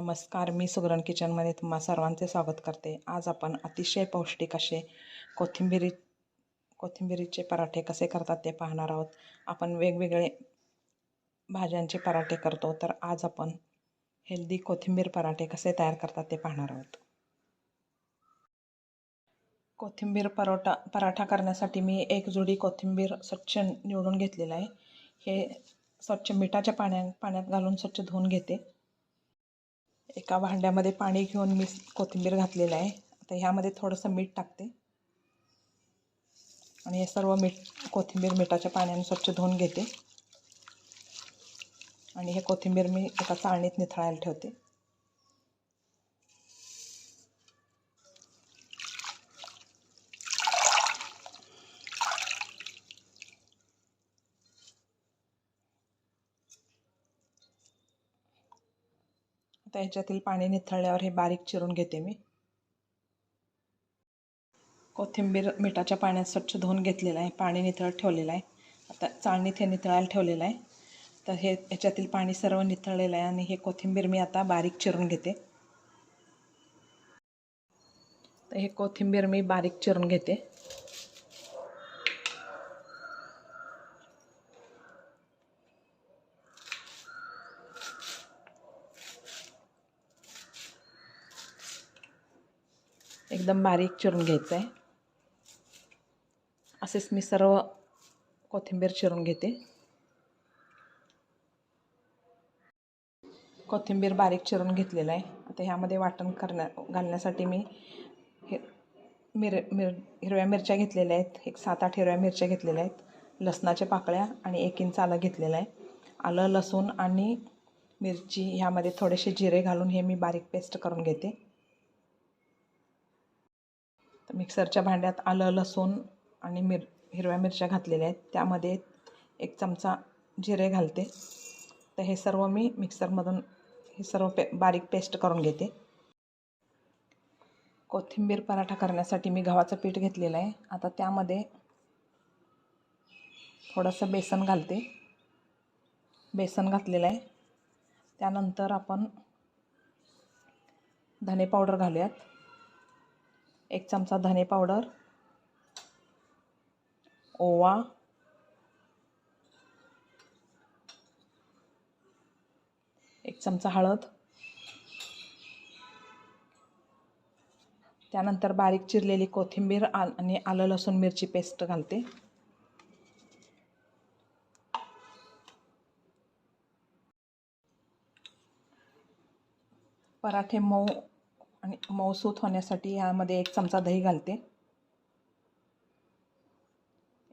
नमस्कार मी सुगरण किचनमध्ये तुम्हा सर्वांचे स्वागत करते. आज आपण अतिशय पौष्टिक असे कोथिंबिरी कोथिंबिरीचे पराठे कसे करतात ते पाहणार आहोत. आपण वेगवेगळे भाज्यांचे पराठे करतो तर आज आपण हेल्दी कोथिंबीर पराठे कसे तयार करतात ते पाहणार आहोत. कोथिंबीर परोठा पराठा करण्यासाठी मी एक जोडी कोथिंबीर स्वच्छ निवडून घेतलेला आहे. हे स्वच्छ मिठाच्या पाण्या पाण्यात घालून स्वच्छ धुवून घेते. एका भांड्यामध्ये पाणी घेऊन मी कोथिंबीर घातलेलं आहे. आता ह्यामध्ये थोडंसं मीठ टाकते. आणि हे सर्व मीठ कोथिंबीर मिठाच्या पाण्याने स्वच्छ धुवून घेते. आणि हे कोथिंबीर मी एका चाळणीत निथळायला ठेवते. आता ह्याच्यातील पाणी निथळल्यावर हे बारीक चिरून घेते मी. कोथिंबीर मिठाच्या पाण्यात स्वच्छ धुवून घेतलेलं आहे. पाणी निथळत ठेवलेलं आहे. आता चाळणीत हे निथळायला ठेवलेलं आहे. तर हे ह्याच्यातील पाणी सर्व निथळलेलं आहे आणि हे कोथिंबीर मी आता बारीक चिरून घेते. तर हे कोथिंबीर मी बारीक चिरून घेते. एकदम बारीक चिरून घ्यायचं आहे असेच मी सर्व कोथिंबीर चिरून घेते. कोथिंबीर बारीक चिरून घेतलेलं आहे. आता ह्यामध्ये वाटण करण्या घालण्यासाठी मी हे मिर मिर हिरव्या मिरच्या घेतलेल्या आहेत. एक सात आठ हिरव्या मिरच्या घेतलेल्या आहेत. लसणाच्या पाकळ्या आणि एक इंच आलं घेतलेलं आहे. आलं लसूण आणि मिरची ह्यामध्ये थोडेसे जिरे घालून हे मी बारीक पेस्ट करून घेते. तर मिक्सरच्या भांड्यात आलं लसूण आणि मिर हिरव्या मिरच्या घातलेल्या आहेत. त्यामध्ये एक चमचा जिरे घालते. तर हे सर्व मी मिक्सरमधून हे सर्व पे बारीक पेस्ट करून घेते. कोथिंबीर पराठा करण्यासाठी मी गव्हाचं पीठ घेतलेलं आहे. आता त्यामध्ये थोडंसं बेसन घालते. बेसन घातलेलं आहे. त्यानंतर आपण धने पावडर घालूयात. एक चमचा धने पावडर ओवा एक चमचा हळद त्यानंतर बारीक चिरलेली कोथिंबीर आणि आलं लसूण मिरची पेस्ट घालते. पराठे मऊ आणि मऊसूत होण्यासाठी ह्यामध्ये एक चमचा दही घालते.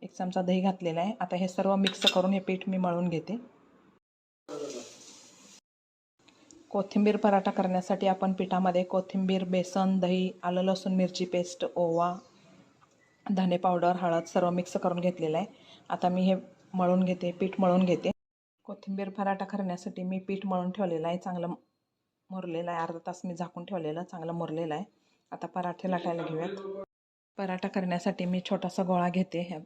एक चमचा दही घातलेला आहे. आता हे सर्व मिक्स करून हे पीठ मी मळून घेते. कोथिंबीर पराठा करण्यासाठी आपण पिठामध्ये कोथिंबीर बेसन दही आलं लसूण मिरची पेस्ट ओवा धने पावडर हळद सर्व मिक्स करून घेतलेलं आहे. आता मी हे मळून घेते पीठ मळून घेते. कोथिंबीर पराठा करण्यासाठी मी पीठ मळून ठेवलेलं आहे. चांगलं मुरलेला आहे. अर्धा तास मी झाकून ठेवलेलं चांगलं मुरलेला आहे. आता पराठे लाटायला घेऊयात. पराठा करण्यासाठी मी छोटासा गोळा घेते. ह्या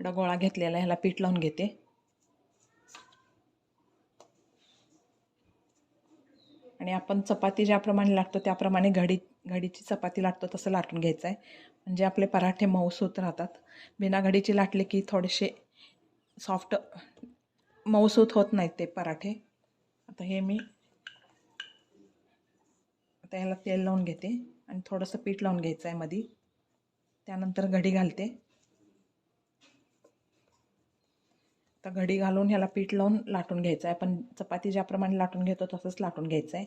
एवढा गोळा घेतलेला ह्याला पीठ लावून घेते. आणि आपण चपाती ज्याप्रमाणे लागतो त्याप्रमाणे घडी घडीची चपाती लाटतो तसं लाटून घ्यायचं आहे म्हणजे आपले पराठे मऊसूत राहतात. बिना घडीची लाटले की थोडेसे सॉफ्ट मऊसूत होत नाहीत ते पराठे. आता हे मी आता ह्याला तेल लावून घेते आणि थोडंसं पीठ लावून घ्यायचं आहे मधी. त्यानंतर घडी घालते. आता घडी घालून ह्याला पीठ लावून लाटून घ्यायचं आहे आपण चपाती ज्याप्रमाणे लाटून घेतो तसंच लाटून घ्यायचं आहे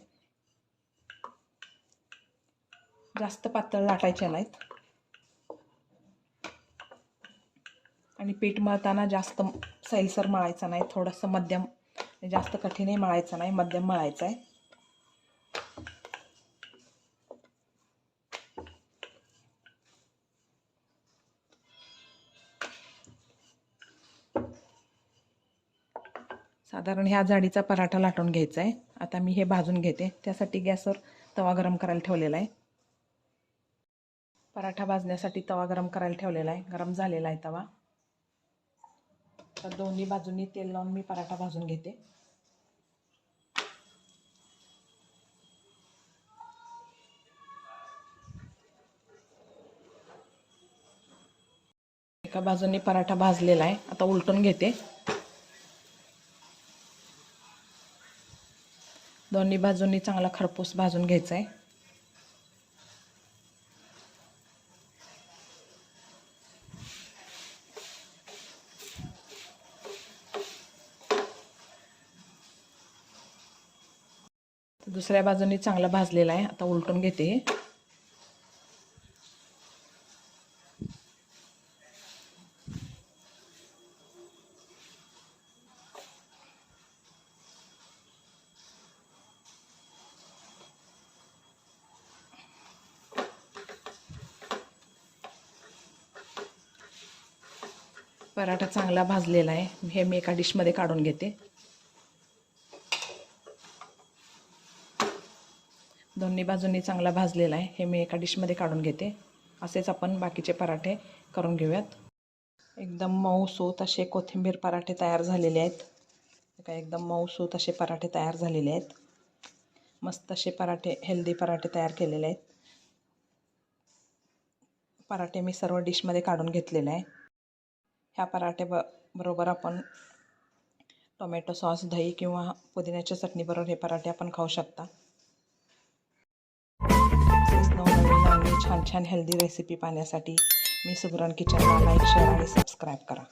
जास्त पातळ लाटायच्या नाहीत. आणि पीठ मळताना जास्त सैलसर मळायचं नाही थोडंसं मध्यम जास्त कठीणही मळायचं नाही मध्यम मळायचं आहे साधारण ह्या जाडीचा पराठा लाटून घ्यायचा आहे आता मी हे भाजून घेते. त्यासाठी गॅसवर तवा गरम करायला ठेवलेला आहे. पराठा भाजण्यासाठी तवा गरम करायला ठेवलेला आहे. गरम झालेला आहे तवा. तर दोन्ही बाजूंनी तेल लावून मी पराठा भाजून घेते. एका बाजूने पराठा भाजलेला आहे. आता उलटून घेते. दोन्ही बाजूंनी चांगला खरपूस भाजून घ्यायचा आहे. तर दुसऱ्या बाजूने चांगला भाजलेला आहे. आता उलटून घेते. पराठा चांगला भाजलेला आहे. हे मी एका डिशमध्ये काढून घेते. दोन्ही बाजूंनी चांगला भाजलेला आहे. हे मी एका डिशमध्ये काढून घेते. असेच आपण बाकीचे पराठे करून घेऊयात. एकदम मऊसूत असे कोथिंबीर पराठे तयार झालेले आहेत. का काय एकदम मऊसूत असे पराठे तयार झालेले आहेत. मस्त असे पराठे हेल्दी पराठे तयार केलेले आहेत. पराठे मी सर्व डिशमध्ये काढून घेतलेले आहे. ह्या पराठे ब बरोबर आपण टोमॅटो सॉस दही किंवा पुदिन्याच्या चटणीबरोबर हे पराठे आपण खाऊ शकता. छान छान हेल्दी रेसिपी पाहण्यासाठी मी सुगरण किचनला लाईक शेअर आणि सबस्क्राईब करा.